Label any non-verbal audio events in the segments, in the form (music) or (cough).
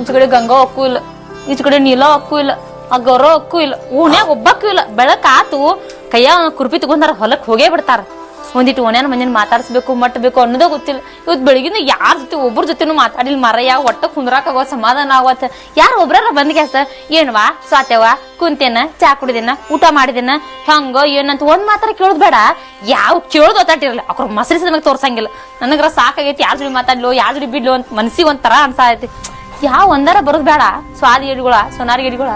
ಈಚ ಕಡೆ ಗಂಗಾ ಹಕ್ಕು ಇಲ್ಲ. ಈಚ ಕಡೆ ನೀಲ ಹಕ್ಕು ಇಲ್ಲ. ಆ ಗೌರವ ಹಕ್ಕು ಇಲ್ಲ. ಓಣ್ಯಾಗ ಒಬ್ಬಕ್ಕೂ ಇಲ್ಲ. ಬೆಳಕ್ ಆತು, ಕೈಯ ಕುರ್ಪಿ ತಗೊಂಡಾರ ಹೊಲಕ್ ಹೋಗೇ ಬಿಡ್ತಾರ. ಒಂದಿಟ್ಟು ಓಣ್ಯಾನ ಮಂದಿನ ಮಾತಾಡ್ಸ್ಬೇಕು, ಮಟ್ಬೇಕು ಅನ್ನೋದೇ ಗೊತ್ತಿಲ್ಲ. ಇವತ್ ಬೆಳಗಿನ ಯಾರ ಜೊತೆ ಒಬ್ಬರ ಜೊತೆನೂ ಮಾತಾಡಿಲ್ಲ ಮರ ಯಾವ ಒಟ್ಟ ಕುಂದ್ರಾಕಾಗೋ ಸಮಾಧಾನ ಆಗತ್ತ ಯಾರು ಒಬ್ರಾರ ಬಂದ್ ಗ್ಯಾಸ ಏನ್ವಾ? ಸ್ವಾತ್ಯವ ಕುಂತೇನ, ಚಾ ಕುಡಿದೇನ, ಊಟ ಮಾಡಿದೇನ? ಹಂಗ, ಏನಂತ ಒಂದ್ ಮಾತ್ರ ಕೇಳೋದ್ ಬೇಡ. ಯಾವ ಕೇಳೋದು ಒತ್ತಾಟಿರಲ್ಲ ಅವ್ರ ಮಸರಿಸಿದ ತೋರ್ಸಂಗಿಲ್ಲ. ನನಗ್ರ ಸಾಕಾಗೈತಿ. ಯಾರ ಜೋಡಿ ಮಾತಾಡ್ಲೋ? ಯಾರ ಜೋಡಿ ಬಿಡ್ಲೋ ಅಂತ ಮನ್ಸಿಗೆ ಒಂಥರ ಅನ್ಸಾತೈತಿ. ಯಾವ ಒಂದಾರ ಬರೋದ್ ಬೇಡ. ಸ್ವಾದಿ ಗಿಡಗಳ ಸೋನಾರ್ ಗಿಡಗಳ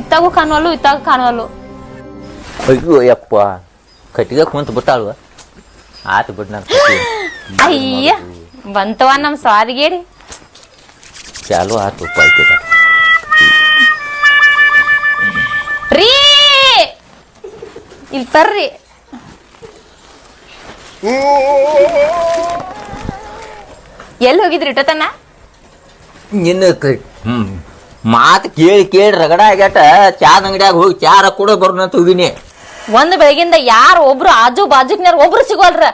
ಇತ್ತಾಗು ಕಾಣುವಲ್ಲು ಇತ್ತಾಗ ಕಾಣುವಲ್ಲು. ಅಯ್ಯೋ ಯಪ್ಪ. ಕಟ್ಟಿಗೆ ಕುಂತ ಬಿಟ್ಟಾಳು. ಆತು ಬಿಡ್ ನಾನು (gasps) ಅಯ್ಯ ಬಂತವ ನಮ್ ಸ್ವಾದಿಗೇಡಿ ಚಾಲು ಆತು ಪಾಯ್ತದ ರೀ! ಇಲ್ಲಿ ತರ್ರಿ. ಎಲ್ಲಿ ಹೋಗಿದ್ರಿ ಇಟ್ಟತನ? ನಿನ್ನ ಮಾತು ಕೇಳಿ ಕೇಳಿ ರಗಡ ಆಗ್ಯಾಟ ಚಾದ ಅಂಗಡಿಯಾಗ ಹೋಗಿ ಚಾರ ಕೂಡ ಬರ್ನ ಹೋಗಿನಿ. ಒಂದ್ ಬೆಳಗಿಂದ ಯಾರು ಒಬ್ರು ಆಜು ಬಾಜುಕ್ನಾರ ಒಬ್ರು ಸಿಗೋಲ್ರ.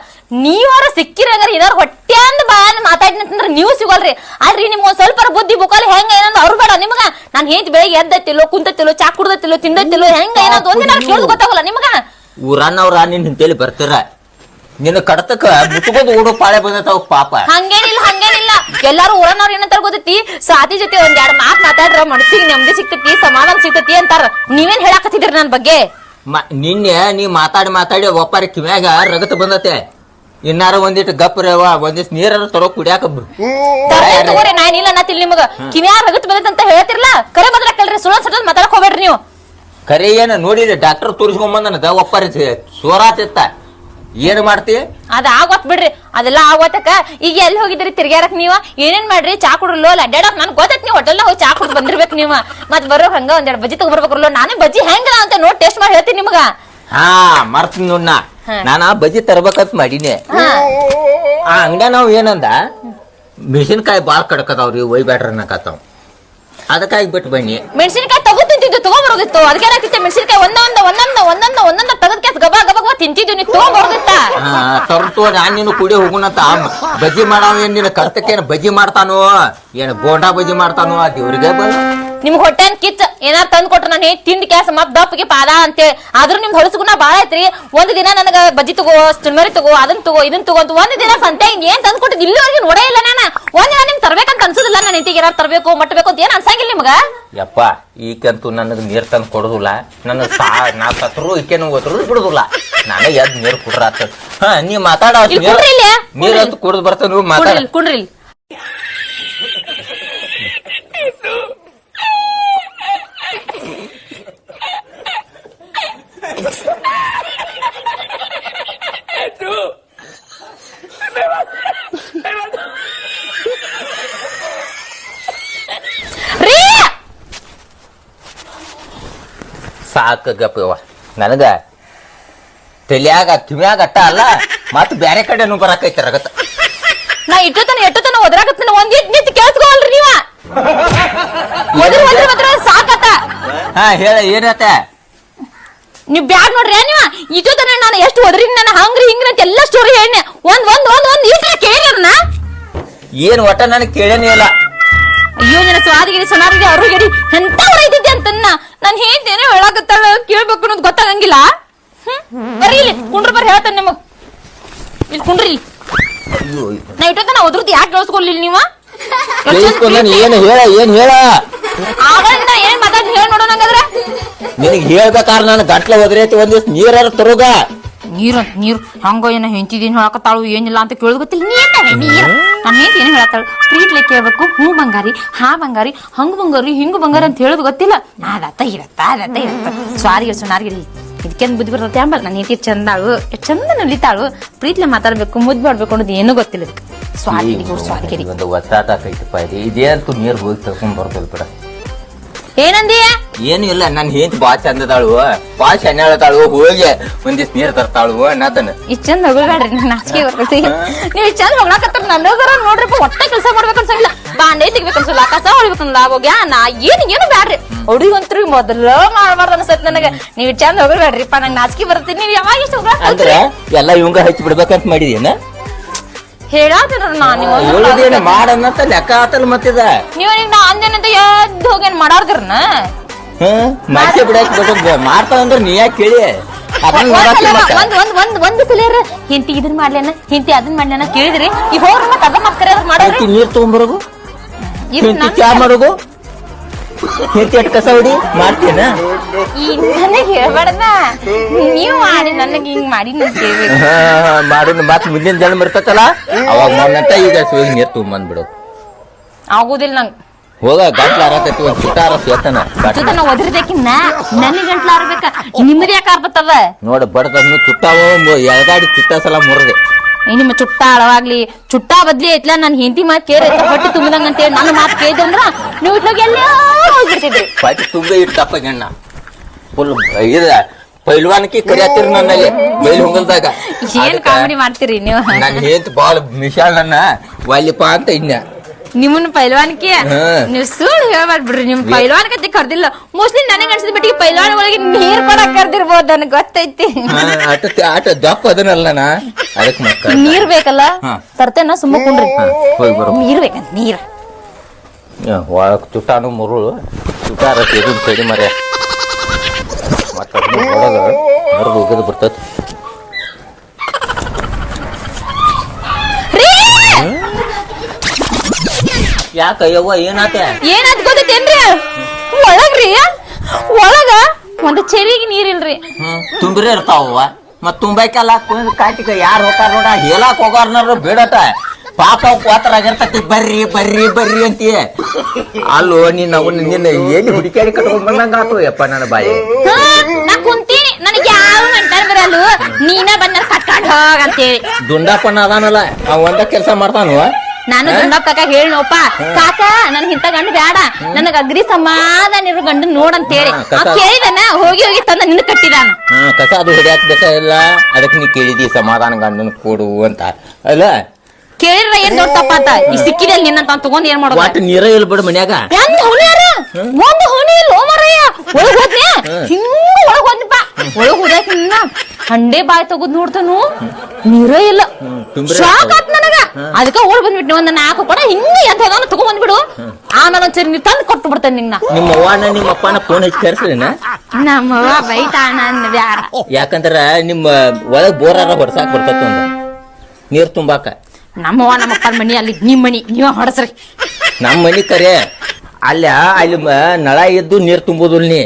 ನೀವಾರ ಸಿಕ್ಕಿರಂಗಾರ ಇದಾರ ಹೊಟ್ಟೆ ಅಂದ್ ಬಾಯನ್ ಮಾತಾಡಿನಂತಂದ್ರ ನೀವು ಸಿಗೋಲ್ರಿ. ಆದ್ರೆ ನಿಮ್ ಒಂದ್ ಸ್ವಲ್ಪ ಬುದ್ಧಿ ಬುಕಾಲಿ ಹೆಂಗ ಏನಂದ್ ಅವ್ರು ಬೇಡ ನಿಮ್ಗ. ನಾನ್ ಹೇಂತಿ ಬೆಳಗ್ಗೆ ಎದ್ದತ್ತಿಲ್ಲೋ ಕುಂತತ್ತಿಲ್ಲೋ ಚಾ ಕುಡ್ದತ್ತಿಲ್ಲೋ ತಿಂದತ್ತಿಲ್ಲೋ ಹೆಂಗ ಏನಂತ ಒಂದಿನ ಕೇಳೋದು ಗೊತ್ತಾಗಲ್ಲ ನಿಮ್ಗ. ಊರನ್ನವ್ರ ನಿನ್ ಹಿಂತೇಳಿ ಬರ್ತೀರ. ನಿನ್ನ ಕಡತಕ್ಕ ಮುಟ್ಕೊಂಡು ಓಡೋ ಪಾಳೆ ಬಂದತಾವ ಪಾಪ. ಹಂಗೇನಿಲ್ಲ ಹಂಗೇನಿಲ್ಲ. ಎಲ್ಲಾರು ಊರನವ್ರ ಏನಂತಾರ ಗೊತ್ತೈತಿ? ಸಾದಿ ಜೊತೆ ಒಂದ್ ಎರಡ್ ಮಾತ್ ಮಾತಾಡ್ರ ಮನಸ್ಸಿಗೆ ನೆಮ್ಮದಿ ಸಿಗ್ತೈತಿ ಸಮಾಧಾನ ಸಿಗ್ತೈತಿ ಅಂತಾರ. ನೀವೇನ್ ಹೇಳಾಕತ್ತಿದ್ರಿ ನನ್ ಬಗ್ಗೆ? ಮ- ನಿನ್ನೆ ನೀ ಮಾತಾಡಿ ಮಾತಾಡಿ ಒಪ್ಪಾರ ಕಿವ್ಯಾಗ ರಗತ್ ಬಂದತೆ. ಇನ್ನಾರ ಒಂದಿಟ್ಟು ರೇವ ಒಂದಿಷ್ಟು ನೀರ ತರೋ ಕುಡಿಯಾಕ ಬ- ನಾ ತಗೋರಿ ಇಲ್ಲ ಅನ್ನತಿಲ್ ನಿಮಗ. ಕಿವ್ಯಾರ ರಗತ್ ಬಂದೈತೆ ಅಂತ ಹೇಳ್ತಿರ್ಲ ಕರೆ ಬದ್ರಾಕಲ್ರಿ ಸುಳ್ಳ ಸಟ ಮಾತಾಡಕ್ ಹೋಗ್ಬೇಡ್ರಿ ನೀವು. ಕರೆ ಏನ ನೋಡಿದ್ರೆ ಡಾಕ್ಟರ್ ತೋರಿಸ್ಕೊಂಬಂದನದ ಒಪ್ಪಾರಿ ಸೋರಾತಿತ್ತ. ಏನ್ ಮಾಡ್ತಿ? ಅದ ಆಗೋತ್ ಬಿಡ್ರಿ. ಅದೆಲ್ಲ ಆಗೋತಕ ಈಗ ಎಲ್ಲಿ ಹೋಗಿದ್ರಿ ತಿರ್ಗ್ಯಾರಕ್ ನೀವ? ಏನೇನ್ ಮಾಡ್ರಿ? ಚಾ ಕುಡ್ರಲ್ಲೋ ಅಡ್ಡಾಡಕ್ ನನ್ ಗೊತ್ತೈತಿ ನೀವು ಹೋಟೆಲ್ ಹೋಗಿ ಚಾ ಕುಡ್ದು ಬಂದಿರ್ಬೇಕು ನೀವ. ಮತ್ ಬರೋ ಹಂಗ ಒಂದೆರಡು ಬಜ್ಜಿ ತಗೊಂಡ್ಬರ್ಬೇಕಲ್ಲ ನಾನೇ ಬಜ್ಜಿ ಹೆಂಗ ಅಂತ ನೋಡ್ ಟೇಸ್ಟ್ ಮಾಡಿ ಹೇಳ್ತೀನಿ ನಿಮಗ. ಹಾ ಮರ್ತೀನಿ ನೋಡ್ ಹಾ. ನಾನ ಬಜ್ಜಿ ತರ್ಬೇಕಂತ ಮಾಡಿನಿ. ಆ ಅಂಗಡ್ಯ ನಾವ್ ಏನಂದ? ಮೆಣಸಿನ್ಕಾಯಿ ಬಾಳ್ ಕಡಕದಾವ್ರಿ ಒಯ್ಬ್ಯಾಡ್ರ ಅನ್ನಕತ್ತಾವ್ ಅದಕ್ಕಾಗಿ ಬಿಟ್ಟು ಬನ್ನಿ. ಮೆಣಸಿನಕಾಯಿ ತಗೋ ತಿಂತಿದ್ದು ತಗೊಂಬರೋದಿತ್ತು. ಅದಕ್ಕೆ ಏನಾಗ್ತಿತ್ತು? ಮೆಣಸಿನಕಾಯಿ ಒಂದೊಂದ ಒಂದೊಂದ ಒಂದೊಂದ ಒಂದೊಂದ ತಗದ ಕೇಸ್ ಗಬಾ ಗಬಾ ತಿಂತಿದ್ದು ನೀವು ತಗೊಂಡ್ಬರೋದಿತ್ತ ತರ್ತು, ನಾನು ನೀನು ಕುಡಿ ಹೋಗುಣಂತ. ಬಜ್ಜಿ ಮಾಡೋ ಏನ್ ನಿನ್ನ ಕರ್ತಕ್ಕೇನು ಬಜ್ಜಿ ಮಾಡ್ತಾನೋ? ಏನು ಗೋಂಡಾ ಬಜ್ಜಿ ಮಾಡ್ತಾನೋ? ಆ ದೇವ್ರಿಗೆ ಬಲ್ಲ ನಿಮ್ಗ್ ಹೊಟ್ಟೆನ್ ಕಿಚ್ಚ ಏನಾರ ತಂದ್ ಕೊಟ್ರ ನಾನು ತಿಂಡಿ ಕ್ಯಾಸ ಮತ್ತೆ ದಪ್ಪಗೆ ಪಾದ ಅಂತೇಳಿ. ಆದ್ರೂ ನಿಮ್ ಹೊಲಸುಗುಣ ಬಾಳ ಐತ್ರಿ. ಒಂದು ದಿನ ನನಗ ಬಜ್ಜಿ ತಗೋ ಚುನ್ಮರಿ ತಗೋ ಅದನ್ ತಗೋ ಇದನ್ ತಗೋ ಅಂತ ಒಂದು ದಿನ ಸಂತೆ ಏನ್ ತಂದ್ ಕೊಟ್ಟಿದ್ ಇಲ್ಲಿವರೆಗೆ ನೋಡೇ ಇಲ್ಲ ನಾನು. ಒಂದ್ ದಿನ ನಿಮ್ ತರ್ಬೇಕಂತ ಅನ್ಸುದಿಲ್ಲ ನಾನು ಇಂತಿಗೆ ಏನಾರು ತರಬೇಕು ಮಟ್ಬೇಕು ಅಂತ ಏನ್ ಅನ್ಸಂಗಿಲ್ಲ ನಿಮ್ಗ? ಯಪ್ಪ ಈಕಂತೂ ನನಗೆ ನೀರ್ ತಂದು ಕೊಡುದಿಲ್ಲ. ನನ್ನ ಸಾ ನಾ ಸತ್ರು ಈಕೆನು ಓದ್ರು ಬಿಡೋದಿಲ್ಲ. ನಾನೇ ಎದ್ ನೀರ್ ಕುಡ್ರಾತ ಹಾ ನೀ ಮಾತಾಡ ನೀರು ಕುಡ್ರಿ ಅಂತ ಕುಡ್ದು ಬರ್ತಾನ ಮಾತಾಡ. ಕುಡ್ರಿ ಕುಡ್ರಿ ಇಲ್ಲಿ. ರೀ ಸಾಕ ಗಪ್ಪವ ನನಗ ತಲಿಯಾಗ ಕಿವ್ಯಾಗ ಅಟ್ಟ ಅಲ್ಲ ಮತ್ ಬ್ಯಾರೆ ಕಡೆನು ಬರಾಕೈತಿ ರಗತ. ನಾ ಇಟ್ಟತನ ಎಟ್ಟತನ ಒದರಾಕತ್ತನ ಒಂದ್ ಇಟ್ ನಿಂತ ಕೇಳಿಸ್ಕೊವಲ್ರಿ ನೀವ. ಒದ್ರ ಒದ್ರ ಒದ್ರ ಸಾಕತ್ತ. ಹಾ ಹೇಳ ಏನತ್ತ ನೀವ್ ಬ್ಯಾಗ್ ನೋಡ್ರಿ ನೀವ? ಇಟ್ಟತನ ನಾನು ಎಷ್ಟು ಹೊದ್ರಿ ನಾನು ಹಂಗ್ರಿ ಹಿಂಗ್ರಿ ಅಂತ ಎಲ್ಲಾ ಸ್ಟೋರಿ ಹೇಳಿ ಒಂದ್ ಒಂದ್ ಒಂದ್ ಒಂದ್ ತರ ಕೇಳಿ ಅದನ್ನ ಏನ್ ಒಟ್ಟ ನನ್ ಕೇಳೇನೇ ಇಲ್ಲ. ಅಯ್ಯೋ ನಿನ್ನ ಸ್ವಾದಿಗಿರಿ ಸನಾರಿಗೆ ಅವ್ರು ಗಿಡಿ ಎಂತ ಹೊರೈತಿದ್ದೆ ಅಂತನ್ನ? ನಾನು ಹೇಳ್ತೇನೆ ಹೇಳಕತ್ತಾಳ ಕೇಳ್ಬೇಕು ಅನ್ನೋದು ಗೊತ್ತಾಗಂಗಿಲ್ಲ. ಹ್ಮ್? ಬರ್ರಿ ಇಲ್ಲಿ ಕುಂಡ್ರ ಬರ್ರಿ ಹೇಳ್ತಾನೆ ನಿಮಗ್. ಇಲ್ಲಿ ಕುಂಡ್ರಿ ಇಲ್ಲಿ. ಅಯ್ಯೋ ನಾ ಇಟ್ಟತನ ಒದ್ರದ್ದು ಯಾಕೆ ಕೇಳಿಸ್ಕೊಳ್ಲಿಲ್ಲ ನೀವ? ಕೇಳಿಸ್ಕೊಂಡ್ ಏನ್ ಹೇಳ ಏನ್ ಹೇಳ? ಆಗ ಏನ್ ಮಾತಾಡ್ ಹೇಳಿ ನೋಡೋಣ ಹಂಗಾದ್ರೆ. ನಿನಗ್ ಹೇಳ್ಬೇಕಾರ ನಾನು ಗಟ್ಲೆ ಒದರೈತಿ ಒಂದ್ ದಿವ್ಸ ನೀರಾರ ತರೋಗ. ನೀರು ನೀರು ಹಂಗ ಏನೋ ಹೆಂಚಿದೀನಿ ಹೇಳಕತ್ತಾಳು ಏನಿಲ್ಲ ಅಂತ ಕೇಳೋದು ಗೊತ್ತಿಲ್ಲ. ನೀ ಏನ ನೀರು ನಾನು ಏನ್ ಏನ್ ಹೇಳತ್ತಾಳು? ಕೇಳ್ಬೇಕು ಹ್ಞೂ ಬಂಗಾರಿ ಹಾ ಬಂಗಾರಿ ಹಂಗ ಬಂಗಾರಿ ಹಿಂಗ ಬಂಗಾರಿ ಅಂತ ಹೇಳೋದು ಗೊತ್ತಿಲ್ಲ. ಅದತ್ತ ಇರತ್ತ ಅದತ್ತ ಇರತ್ತ. ಸಾರಿ ಸುನಾರಿಗಿರಿ ಇದಕ್ಕೇನ್ ಬುದ್ಧಿ ಬರ್ತೈತೆ ಅಂಬಲ್ ನಾನು ಹೆಂಡತಿ ಚಂದಾಳು ಚಂದ ನಲಿತಾಳು. ಪ್ರೀತ್ಲೆ ಮಾತಾಡ್ಬೇಕು ಮುದ್ದು ಮಾಡ್ಬೇಕು ಅನ್ನೋದು ಏನೂ ಗೊತ್ತಿಲ್ಲ. ಇದಕ್ಕೆ ಸ್ವಾರಿ ಗುಡ್ ಸ್ವಾರಿಗಿರಿ ಒಂದು ಒತ್ತಾಟಕೈತಪ್ಪ ಇದು ಇದೇಂತೂ ನೀರು ಹೋಗಿ ತಗೊಂಡ್ ಬರ್ತದೆ ಬಿಡ. ಏನಂದಿ? ಏನು ಇಲ್ಲ ನನ್ ಹೆಂಡತಿ ಬಾ ಚಂದದಾಳು ಬಾ ಚೆನ್ನಾಳತಾಳು ಹೋಗಿ ಒಂದಿವ್ಸ ನೀರ್ ತರ್ತಾಳು ಅನ್ನತನ ಈ ಚಂದ ಹೋಗ್ಬೇಡ್ರಿ ನಾನು ನಾಚಿಕೆ ಬರ್ತೈತಿ ನೀವ್ ಚಂದ ಹೋಗ್ಲಾಕತ್ತಾರ ನನಗರ ನೋಡ್ರಿಪ್ಪ ಒಟ್ಟ ಕೆಲಸ ಮಾಡ್ಬೇಕು ಅನ್ಸಂಗಿಲ್ಲ. ಬಾಂಡೆ ತೆಗಿಬೇಕು ಅನ್ಸಲ್ಲ ಕಸ ಹೊಡಿಬೇಕಂದ ಹೋಗ್ಯಾ ನಾ ಏನು ಏನು ಬ್ಯಾಡ್ರಿ. ಹುಡುಗಂತ್ರು ಮೊದಲ ಮಾಡ್ಬಾರ್ದು ಅನ್ಸತ್ ನನಗೆ. ನೀವ್ ಚಂದ ಹೋಗ್ಬೇಡ್ರಿಪ್ಪ ನಂಗೆ ನಾಚಿಕೆ ಬರ್ತೀನಿ ನೀವು ಯಾವಾಗ ಇಷ್ಟ ಅಂದ್ರೆ ಎಲ್ಲ ಇವಂಗ ಹಚ್ಚಿ ಬಿಡ್ಬೇಕಂತ ಮಾಡಿದೇನ ಹೇಳಾತಿರ ನಾ ನೀವು ಹೇಳುದೇನೆ ಮಾಡನ್ನಂತ ಲೆಕ್ಕ ಆತಲ್ ಮತ್ತಿದ? ನೀವು ನಾ ಅಂದೇನಂತ ಎದ್ದು ಹೋಗೇನ್ ಮಾಡಾರ್ದಿರ್ನ? ಹ್ಮ್ ಮತ್ತೆ ಬಿಡಕ್ ಮಾಡ್ತಾವ ಅಂದ್ರೆ ನೀ ಯಾಕೆ ಕೇಳಿ? ಅದನ್ನ ಮತ್ತ. ಒಂದ್ ಒಂದ್ ಒಂದ್ ಹಿಂತಿ ಇದನ್ ಮಾಡ್ಲೇನ ಹಿಂತಿ ಅದನ್ ಮಾಡ್ಲೇನ ಕೇಳಿದ್ರಿ. ಈ ಹೋಗ್ರಿ ಮತ್ತ ಅದ ಮಕ್ಕಳ ಮಾಡೋದ್ರಿ ಹೆಂಡತಿ ನೀರ್ ಚಾ ಹೆಂಡತಿ ಎಟ್ ಕಸ ಹೊಡಿ ಮಾಡ್ತೇನ ನನಗೆ ನೀವು ಮಾಡಿ ನನಗೆ ಹಿಂಗ್ ಮಾಡಿ ಮಾಡೋದು ಮತ್ ಮುಂದಿನ ಜನ್ಮ ಇರ್ತೈತಲ್ಲ ಅವಾಗ ಮೊನ್ನಂತ ಈಗ ಸುಗಿ ನೀರ್ ತಗೊಂಬಂದ್ಬಿಡು ಆಗುದಿಲ್ಲ ನಂಗ್. ಹೋಗ ಗಂಟ್ಲ ಆರತೈತಿ ಒಂದ್ ಚುಟ್ಟಾರ ಸೇತನ. ಜೊತೆ ನಾವು ಒದರ್ಬೇಕಿನ್ನ? ನನಗೆ ಗಂಟ್ಲ ಆರ್ಬೇಕ. ನಿಮ್ಮದು ಯಾಕೆ ಆರ್ಬತ್ತವ? ನೋಡ ಬಡದನ್ನು ಚುಟ್ಟಾವ ಎಳಗಾಡಿ ಚುಟ್ಟ ಸಲ ಮುರದೆ. ನಿಮ್ಮ ಚುಟ್ಟ ಅಳವಾಗ್ಲಿ. ಚುಟ್ಟ ಬದ್ಲಿ ಐತ್ಲ ನನ್ ಹಿಂದಿ ಮಾತ್ ಕೇಳಿ ಹೊಟ್ಟೆ ಅಂತ ಹೇಳಿ ನನ್ನ ಮಾತ್ ಕೇಳಿದ್ರ ನೀವು ಇಟ್ಲಾಗ ಎಲ್ಲ ಹೋಗ್ಬಿಡ್ತಿದ್ರಿ ತುಂಬ ಇಟ್ಟಪ್ಪ ಗಣ್ಣ ಫುಲ್ ಇದ ಪೈಲ್ವಾನಕಿ ಕರಿಯತ್ತೀರಿ ನನ್ನಲ್ಲಿ ಬೈಲ್ ಹೊಂಗಲ್ದಾಗ. ಏನ್ ಕಾಮಿಡಿ ಮಾಡ್ತೀರಿ ನೀವು? ನನ್ ಹೇಂತ ಬಾಳ ಮಿಶಾಲ್ ನನ್ನ ವಾಲಿಪ ಅಂತ ಇನ್ನ. ನಿಮ್ಮನ್ನ ಪೈಲ್ವಾನ್ಕಿ. ನೀವು ಸುಳ್ಳು ಹೇಳ್ಬಾರ್ದು ಬಿಡ್ರಿ ನಿಮ್ ಪೈಲ್ವಾನ್ ಕತೆ ಕರ್ದಿಲ್ಲ. ಮೋಸ್ಟ್ಲಿ ನನಗೆ ಅನ್ಸಿದ ಬಿಟ್ಟಿಗೆ ಪೈಲ್ವಾನ್ ಒಳಗೆ ನೀರ್ ಕೊಡಕ್ ಕರ್ದಿರ್ಬೋದು ನನಗೆ ಗೊತ್ತೈತಿ. ಆಟ ಆಟ ದಪ್ಪ ಅದನ್ನಲ್ಲ ನಾ. ಅದಕ್ಕೆ ನೀರ್ ಬೇಕಲ್ಲ. ತರ್ತೇನ ಸುಮ್ಮ ಕುಂಡ್ರಿ. ಹೋಗಿ ಬರೋ. ನೀರ್ ಬೇಕಂತ ನೀರ್. ಒಳಗ್ ಚುಟ್ಟಾನು ಮುರುಳು. ತುಟಾರ ತೆಗೆದು ಕಡಿ ಮರೆ ಮತ್ತ ಹೊರಗ ಹೊರಗೆ ಹೋಗೋದು ಬರ್ತೈತಿ. ಯಾಕ ಯವ್ವ ಏನಾತ? ಏನಾದ್ ಗೊತ್ತೇನ್ರಿ ಒಳಗ್ರಿ ಒಳಗ ಒಂದ್ ಚೆರಿಗೆ ನೀರಿಲ್ರಿ. ಹ್ಮ್ ತುಂಬ್ರಿ ಇರ್ತಾವ ಮತ್ ತುಂಬಾಕಲ್ಲ ಕುಂದ್ ಕಾಟಿಕ ಯಾರು ಹೋಗ್ತಾರ ನೋಡ ಹೇಳಾಕ್ ಹೋಗಾರ್ನಾರ ಬೇಡಟ ಪಾಪ ಕೋತರಾಗಿರ್ತತಿ ಬರ್ರಿ ಬರ್ರಿ ಬರ್ರಿ ಅಂತೀಯ. ಅಲ್ಲೋ ನೀನ್ ಅವನ್ ನಿನ್ನ ಏನ್ ಹುಡುಕಾಡಿ ಕಟ್ಕೊಂಡ್ ಬಂದಂಗ ಆತು ಯಪ್ಪ ನನ್ನ ಬಾಯಿ? ಹಾ, ನಾ ಕುಂತೀನಿ. ನನಗೆ ಯಾವ ಅಂತಾರ ಬರಲು ನೀನ ಬಂದ ಕಟ್ಕೊಂಡ್ ಹೋಗ ಅಂತೇಳಿ. ದುಂಡಪ್ಪನ ಅದಾನಲ್ಲ ಅವ ಒಂದ ಕೆಲಸ ಮಾಡ್ತಾನು ನಾನು ದುಂಡಪ್ಪ ಕಾಕ ಹೇಳೋಪ ಕಾಕ ನನ್ ಇಂತ ಗಂಡ ಬೇಡ ನನಗ ಅಗ್ರಿ ಸಮಾಧಾನ ಇರೋ ಗಂಡ ನೋಡಂತ ಹೇಳಿ. ಕೇಳಿದಾನ? ಹೋಗಿ ಹೋಗಿ ತಂದ ನಿನ್ನ ಕಟ್ಟಿದಾನ. ಹಾ ಕಸ ಅದು ಹೊಡಿಯಾಕ್ ಬೇಕಾಗಿಲ್ಲ ಅದಕ್ಕೆ ನೀ ಕೇಳಿದಿ ಸಮಾಧಾನ ಗಂಡನ ಕೊಡು ಅಂತ. ಅಲ್ಲ? ಕೇಳಿದ್ರ ಏನ್ ದೊಡ್ಡ ತಪ್ಪಾತ ಈ ಸಿಕ್ಕಿದಲ್ಲಿ ನಿನ್ನಂತ ತಾನು ತಗೊಂಡ್ ಏನ್ ಮಾಡೋದು? ಒಟ್ಟು ನೀರ ಇಲ್ಲ ಬಿಡು ಮನ್ಯಾಗ? ಹೆಂಗ್ ಒಂದ್ ಹುಲಿ ಇಲ್ಲ ಮಾರಯ್ಯ ಒಳಗ್ ಹೋದ್ನೆ ಹಿಂಗ ಒಳಗ್ ಹೋದ್ನಪ್ಪ. ಒಳಗ್ ಹುಡ್ಯಾಕ ನಿನ್ನ ಹಂಡೆ ಬಾಯ್ ತಗದ್ ನೋಡ್ತಾನು ನೀರೇ ಇಲ್ಲ. ತುಂಬ್ರೆ ಶಾಕ್ ಆತ್ ನನಗ. ಅದಕ್ಕೆ ಓಡ್ ಬಂದ್ಬಿಟ್ಟು ಒಂದ್ ನಾಲ್ಕು ಕೊಡ ಹಿಂಗ ಎಂತ ಹೋದಾನ ತಗೊಂಡ್ ಬಂದ್ಬಿಡು. ಆಮೇಲೆ ಒಂದ್ಸರಿ ನೀ ತಂದು ಕೊಟ್ಟು ಬಿಡ್ತೇನೆ ನಿನ್ನ ನಿಮ್ಮ ಅವ್ವನ ನಿಮ್ಮ ಅಪ್ಪನ ಫೋನ್ ಹಚ್ಚಿ ಕರ್ಸ್ಲಿನ ನಮ್ಮವ್ವ ಬೈತಾಣ ಅಂದ್ ಬ್ಯಾಡ. ಯಾಕಂದ್ರ ನಿಮ್ಮ ಒಳಗ್ ಬೋರಾರ ಹೊಡ್ಸಾಕ್ ಬರ್ತೈತಿ ಒಂದ ನೀರ್ ತುಂಬಾಕ. ನಮ್ಮವ್ವ ನಮ್ಮಪ್ಪನ ಮನಿ ಅಲ್ಲಿ ನಿಮ್ ಮನಿ. ನೀವ ಹೊಡಸ್ರಿ. ನಮ್ಮ ಮನಿ ಕರೆ. ಅಲ್ಲ ಅಲ್ಲಿ ಮ- ನಳ ಎದ್ದು ನೀರ್ ತುಂಬೋದಿಲ್ಲ ನೀ.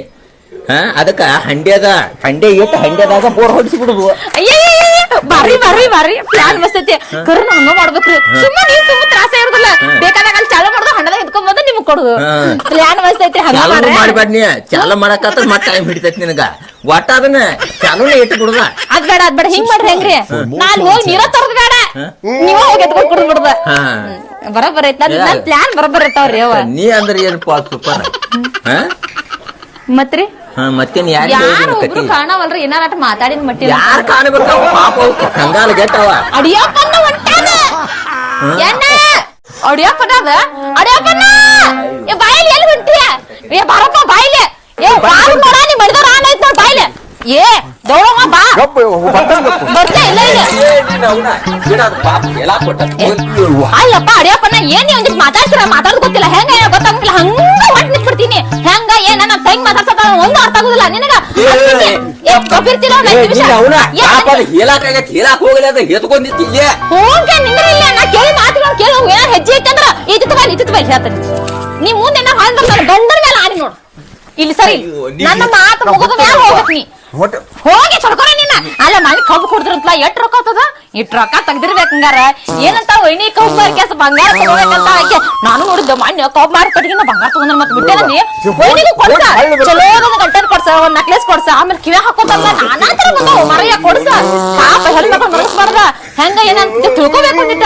ಅದಕ್ಕ ಹಂಡ್ಯದ ಅದ. ಹಂಡೆ ಇಟ್ಟು ಹಂಡ್ಯದಾಗ ಬೋರ್ ಹೊಡಿಸಿ ಬಿಡುದು ಬಾರಿ ಬಾರಿ ಬರ್ರಿ ಬರ್ರಿ ಪ್ಲಾನ್ ಮಸ್ತೈತಿ ಕರೆ ಹಂಗ ಮಾಡ್ಬೇಕ್ರಿ. ಸುಮ್ಮನೆ ನೀರ್ ತುಂಬ ತ್ರಾಸ ಇರೋದಿಲ್ಲ. ಬೇಕಾದಾಗ ಅಲ್ಲಿ ಚಾಲು ಮಾಡೋದು ಹಣ್ಣದಾಗ ಬಂದು ನಿಮ್ಗೆ ಕೊಡುದು. ಪ್ಲಾನ್ ಮಸ್ತೈತಿ ಹಂಗ ಮಾಡ್ಬೇಡ ನೀ ಚಾಲು ಮಾಡಕತ್ತ ಮತ್ತ ಟೈಮ್ ಹಿಡಿತೈತಿ ನಿನಗ. ಒಟ್ಟ ಅದನ್ನ ಚಾಲೂನೇ ಇಟ್ಟು ಬಿಡುದ ಅದ್ ಬೇಡ ಅದ್ ಬೇಡ. ಹಿಂಗ್ ಮಾಡ್ರಿ ಹೆಂಗ್ರಿ? ನಾನ್ ಹೋಗಿ ನೀರ ತರದ್ ಬೇಡ. ನೀವ ಹೋಗಿ ಎತ್ಕೊಂಡ್ ಕುಡ್ದು ಬಿಡುದ ಹಾ. ಬರೋಬ್ಬರ ಐತ್ ನನ್ ಪ್ಲಾನ್ ಬರೋಬ್ಬರ ಐತಾವ್ರಿ ಅವ. ನೀ ಅಂದ್ರೆ ಏನಪ್ಪ ಸೂಪರ್? ಹಾ? ಮತ್ರಿ ಮತ್ತೇನ್ ಯಾರು ಯಾರು ಒಬ್ರು ಕಾಣವಲ್ರಿ ಏನಾರ ಆಟ ಮಾತಾಡಿನ ಮಟ್ಟಿ ಯಾರು ಕಾಣಬೇಕವ ಪಾಪ ಅವ್ಕೆ ಕಂಗಾಲ ಗೆಟ್ಟವ ಅಡಿಯಪ್ಪನ ಹೊಂಟಾನ ಎಣ್ಣ ಅಡಿಯಪ್ಪನ ಅದ ಅಡಿಯಪ್ಪನ! ಏ ಬಾಯಿಲಿ ಎಲ್ಲಿ ಹೊಂಟಿಯ? ಏ ಬಾರಪ್ಪ ಬಾಯಿಲೆ. ಏ ಬಾರು ನೋಡ ನೀ ಮಡಿದವ್ರ ಆನ್ ಐತ್ ನೋಡ್ ಬಾಯಿಲೆ. ಏ ದೌಡಮ್ಮ ಬಾ. ಬರ್ತಾ ಇಲ್ಲ ಇಲ್ಲ. ಅಲ್ಲಪ್ಪ ಅಡಿಯಪ್ಪನ ಏನ್ ನೀವ್ ಒಂದಿಟ್ ಮಾತಾಡ್ತೀರ? ಮಾತಾಡೋದ್ ಗೊತ್ತಿಲ್ಲ. ಹೆಂಗ ಏನ್ ಗೊತ್ತಾಗಂಗಿಲ್ಲ ಹಂಗ ಹೊಟ್ ನಿಂತ್ಬಿಡ್ತೀನಿ. ಹೆಂಗ ಏನ ನನ್ನ ತಂಗ್ ಮಾತಾಡ್ಸಕ ಒಂದು ಅರ್ಥ ಆಗುದಿಲ್ಲ. ನಿನಗ? ಹೋಗ್ಯ ನಾ ಕೇಳಿ ಮಾತುಗಳು ಕೇಳಿ ಏನ ಹೆಜ್ಜೆ ಐತಂದ್ರ ಇತ್ತು ಬೈಲಿ ಇತ್ತು ಬೈಲಿ ಹೇಳ್ತಾನೆ. ನೀ ಮುಂದೆ ನಾ ನನ್ನ ಗಂಡನ ಮೇಲೆ ಆಡಿ ನೋಡು. ಇಲ್ಲಿ ಸರಿ ನನ್ನ ಮಾತು ಮುಗಿದ ಮೇಲೆ ಹೋಗ್ಬೇಕು ನೀ ಹೋಗಿ ಚಡ್ಕೊರೆ ನೀನ ಅಲ್ಲ ಮನೆ ಕಬ್ಬು ಕೊಡ್ತಿರಂತಲ್ಲ ಎಷ್ಟ್ ರೊಕ್ಕ ಆತದ ಇಟ್ ರೊಕ್ಕ ತೆಗ್ದಿರ್ಬೇಕು ಹಂಗಾರ. ಏನಂತ ವೈನಿ ಕಬ್ಬು ಮಾರ್ಕ್ಯಾಸ ಬಂಗಾರ ತಗೋಬೇಕಂತ ಆಕೆ ನಾನು ನೋಡಿದ್ದೆ ಮಾನ್ಯ ಕಬ್ಬು ಮಾರಿ ಬಂಗಾರ ತಗೊಂಡ್ರೆ ಮತ್ತೆ ಬಿಟ್ಟೇನಿ ವೈನಿಗೂ ಕೊಡ್ಸ. ಚಲೋ ಒಂದು ಗಂಟೆ ಕೊಡ್ಸ ಒಂದ್ ನೆಕ್ಲೆಸ್ ಕೊಡ್ಸ ಆಮೇಲೆ ಕಿವಿ ಹಾಕೋತಲ್ಲ ನಾನಾ ತರ ಬಂದಾವ ಮರಯ್ಯ ಕೊಡ್ಸ. ಪಾಪ ಹೆಣ್ಮಕ್ಳು ಮನಸ್ಬಾರ್ದ ಹೆಂಗ ಏನಂತ ತಿಳ್ಕೊಬೇಕು ಅಂದಿದ್ದ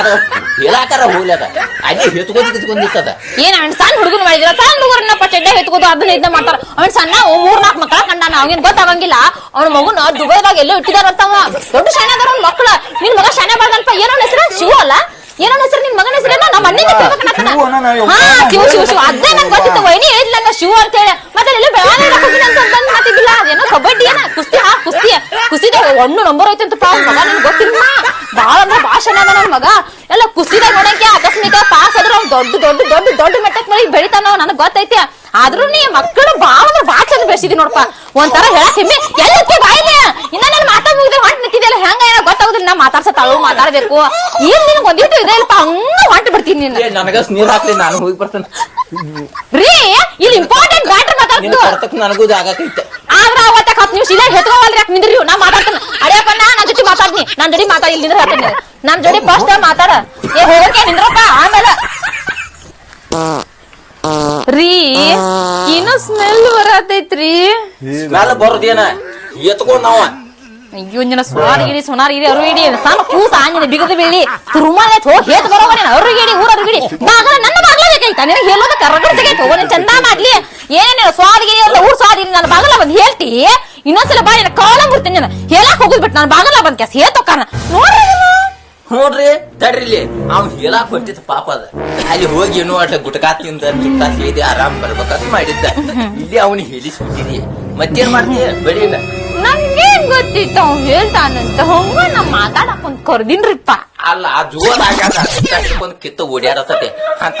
ಏನ್- ಹೇಳಾಕಾರ ಹೋಗ್ಲದ ಅದೇ. ಹೆತ್ಕೊಂಡ್ ಕಿತ್ಕೊಂಡಿತ್ತದ ಏನ್ ಅಣ್ಣ ಸಣ್ಣ ಹುಡುಗನ ಮಾಡಿದ್ರ? ಸಣ್ಣ ಹುಡುಗರನ್ನ ಪಚ್ಚಡ್ಡೆ ಹೆತ್ಕೋದು ಅದನ್ನ ಇದನ್ನ ಮಾಡ್ತಾರ. ಅವ್ನ ಸಣ್ಣ ಮೂರ್ ನಾಲ್ಕು ಮಕ್ಕಳ ಕಂಡಾನ ಅವನಿಗೆ ಗೊತ್ತಾಗಂಗಿಲ್ಲ. ಅವ್ನ ಮಗುನ ದುಬೈದಾಗ ಎಲ್ಲೋ ಇಟ್ಟಿದಾರ ಅಂತವ. ದೊಡ್ಡ ಶಾನೆ ಅದಾರ ಅವ್ನ ಮಕ್ಳ. ನಿನ್ ಮಗ ಶಾನೆ ಬರ್ದಲ್ಪ ಏನೋ ಹೆಸರು? ಶಿವ ಅಲ್ಲ? ಏನೋ ಹೆಸರು? ನಿನ್ ಮಗನ ಹೆಸರು ನಮ್ಮ ಅಣ್ಣನ. ಹಾ ಶಿವ ಶಿವ ಶಿವ. ಅದೇ ನಂಗೆ ಗೊತ್ತಿತ್ತು. ವೈನಿ ಹೇಳಿದ್ಲ ನಂಗೆ ಶಿವ ಅಂತ ಹೇಳಿ. ಮತ್ತೆ ಎಲ್ಲ ಬೆಳವಣಿಗೆ ಅಂತ ಬಂದ್ ಮಾತಿದ್ದಿಲ್ಲ. ಅದೇನೋ ಕಬಡ್ಡಿ ಏನ? ಕುಸ್ತಿ? ಹಾ ಕುಸ್ತಿ. ಕುಸ್ತಿದಾಗ ಒಂದು ನಂಬರ್ ಐತೆ ಅಂತ ಅವ್ನ ಮಗ ನನ್ಗೆ ಗೊತ್ತಿಲ್ಲ ಬಾಳ ಅಂದ್ರೆ ಭಾಷಣ ಅದ ನನ್ ಮಗ. ಎಲ್ಲ ಕುಸಿದ ನೋಡಕ್ಕೆ ಆಕಸ್ಮಿಕ ಪಾಸ್ ಆದ್ರೆ ಅವ್ನು ದೊಡ್ಡ ದೊಡ್ಡ ದೊಡ್ಡ ದೊಡ್ಡ ಮೆಟ್ಟಕ್ ಮಳಿ ಬೆಳಿತಾನ ನನಗೆ ಗೊತ್ತೈತಿ. ಆದ್ರೂ ನೀ ಮಕ್ಕಳು ಬಾಳ ಅಂದ್ರೆ ಬಾಳ ಚಂದ ಬೆಳೆಸಿದಿ ನೋಡಪ್ಪ. ಒಂಥರ ಹೇಳಕ್ ಹೆಮ್ಮೆ. ಎಲ್ಲಕ್ಕೆ ಬಾಯಿಲೆ. ಇನ್ನ ನಾನು ಮಾತಾ ಮುಗಿದ್ರೆ ಹೊಂಟ್ ನಿಂತಿದ್ದೆಲ್ಲ ಹೆಂಗ ಏನೋ ಗೊತ್ತಾಗುದಿಲ್ಲ. ನಾ ಮಾತಾಡ್ಸತ್ತಾಳು ಮಾತಾಡ್ಬೇಕು. ಈಗ ನಿನಗೆ ಒಂದಿಟ್ಟು ಇದೆ ಇಲ್ಪ ಹಂಗ ಹೊಂಟ್ ಬಿಡ್ತೀನಿ ನೀನು. ನನಗ ನೀರ್ ಹಾಕ್ಲಿ ನಾನು ಹೋಗಿ ಬರ್ತೇನೆ. ರೀ ಇಲ್ಲಿ ಇಂಪಾರ್ಟೆಂಟ್ ಮ್ಯಾಟರ್ ಮಾತಾಡ್ತೀನಿ ಮಾತಾಡ್ತು ಜಾಗ ನನಗೂ ಜಾಗೈತೆ ಆದ್ರ ಅವತ್ತ ನೀವು ನಿಮಿಷ ಇಲ್ಲ ಹೆತ್ಕೋವಲ್ರಿ ಯಾಕೆ ನಿಂದ್ರಿ? ನಾ ಮಾತಾಡ್ತೇನೆ. ಅಡಿಯಪ್ಪ ನಾ ನನ್ನ ಜೊತೆ ಮಾತಾಡ್ನಿ ನನ್ನ ಜೊತೆ ಮಾತಾಡಿ ಇಲ್ಲಿ ನಿಂದ್ರ ಹೇಳ್ತೇನೆ ನನ್ನ ಜೊತೆ ಫಸ್ಟ್ ಮಾತಾಡ. ಏ, ಹೋಗಕ್ಕೆ ನಿಂದ್ರಪ್ಪ, ಆಮೇಲೆ. ರೀ, ಇನ್ನು ಸ್ಮೆಲ್ ಬರತೈತ್ರಿ. ಸ್ಮೆಲ್ ಬರೋದೇನ? ಎತ್ಕೊಂಡ್ ನಾವ. ಅಯ್ಯೋ ನಿನ್ನ ಸುನಾರ್ ಗಿಡಿ ಸುನಾರ್ ಗಿಡಿ ಅರು ಇಡಿ ಸಣ್ಣ ಕೂಸ ಆಂಜಿನ ಬಿಗದ ಬೀಳಿ ತುರುಮಾಲೆ ಹೋಗಿ ಹೇತ್ ಬರೋವ ನೀನು ಅವ್ರು ಗಿಡಿ ಊರವ್ರು ಗಿಡಿ ಬಾಗಲ ನನ್ನ ಬಾಗಲ ಬೇಕಾಯ್ತ ನಿನಗೆ ಹೇಳೋದ ಕರಗಡ ಸಿಗೈತೆ ಹೋಗೋ ನೀನ್ ಚಂದ ಮಾಡ್ಲಿ. ಏನೇನು ಸ್ವಾದಗಿರಿ ಅಂತ ಊರ್ ಸ್ವಾದಿರಿ ನನ್ನ ಬಾಗಲ ಬಂದ್ ಹೇಳ್ತಿ. ಇನ್ನೊಂದ್ಸಲ ಬಾ ನಿನ್ನ ಕಾಲ ಮುಡ್ತೀನಿ ನಾನು. ಹೇಳಕ್ ಹೋಗುದ್ ಬಿಟ್ಟು ನಾನು ಬಾಗಲ ಬಂದ್ ಹೇತೋ ಕಾರಣ ನೋಡ್ರಿ ನೋಡ್ರಿ ತಡ್ರಿಲಿ ಅವ್ನು ಹೇಳಕ್ ಹೊಂಟಿತ್ತು ಪಾಪ ಅದ. ಅಲ್ಲಿ ಹೋಗಿ ಏನೋ ಅಟ್ಲ ಗುಟ್ಕಾ ತಿಂದ ಚುಟ್ಕಾ ಸೇದಿ ಆರಾಮ್ ಬರ್ಬೇಕಂತ ಮಾಡಿದ್ದ. ಇಲ್ಲಿ ಅವನು ಹೇಳಿಸ್ಬಿಟ್ಟಿರಿ ಮತ್ತೇನ್ ಮಾಡ್ತೀಯ? ಬೆಳಿಲ್ಲ ನಂಗೇನ್ ಗೊತ್ತಿತ್ತು? ಅವ್ ಹೇಳ್ತಾನಂತ. ಹಂಗ ನಾ ಮಾತಾಡಕ್ ಒಂದ್ ಕರ್ದಿನ್ರಿಪ್ಪ. ಅಲ್ಲ ಆ ಜೋರ್ ಆಗ್ಯಾದ ಕಿತ್ತು ಕಿತ್ತ ಓಡ್ಯಾಡತತೆ ಅಂತ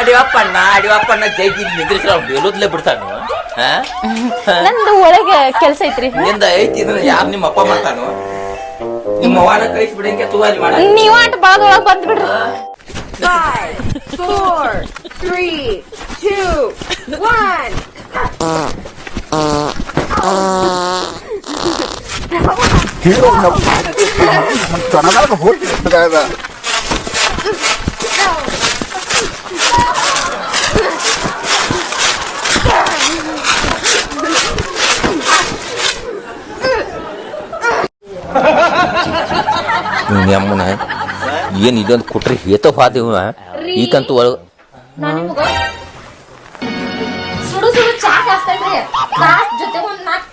ಅಡಿವಪ್ಪಣ್ಣ ಅಡಿವಪ್ಪಣ್ಣ ಜೈಗಿ ನಿದ್ರಿಸ ಅವ್ನು ಬೇಲೋದ್ಲೆ ಬಿಡ್ತಾನು? ಹಾ? ನಂದು ಒಳಗೆ ಕೆಲ್ಸ ಐತ್ರಿ. ನಿಂದ ಐತಿ ಇದನ್ನ ಯಾರು ನಿಮ್ಮ ಅಪ್ಪ ಮಾಡ್ತಾನು? ನಿಮ್ಮ ಅವ್ವನ ಕಳಿಸಿ ಬಿಡಂಗೆ ತೂ ಅಲ್ಲಿ ಮಾಡ. ನೀವ ಬಾದ ಬಾದೊಳಗ್ ಬಂದ್ ಬಿಡ್ರಿ. Five, four, three, two, one. ಚೆನ್ನಾಗ ಹೋಗಿ ಅಮ್ಮನ ಏನ್ ಇದೊಂದು ಕೊಟ್ರಿ ಹೇತ ಹಾದೇವ ಈಗಂತೂ ಒಳಗ ಕಾಸ್ತೇನ್ರಿ ಜೊತೆ ಒಂದ್ ನಾಕ್.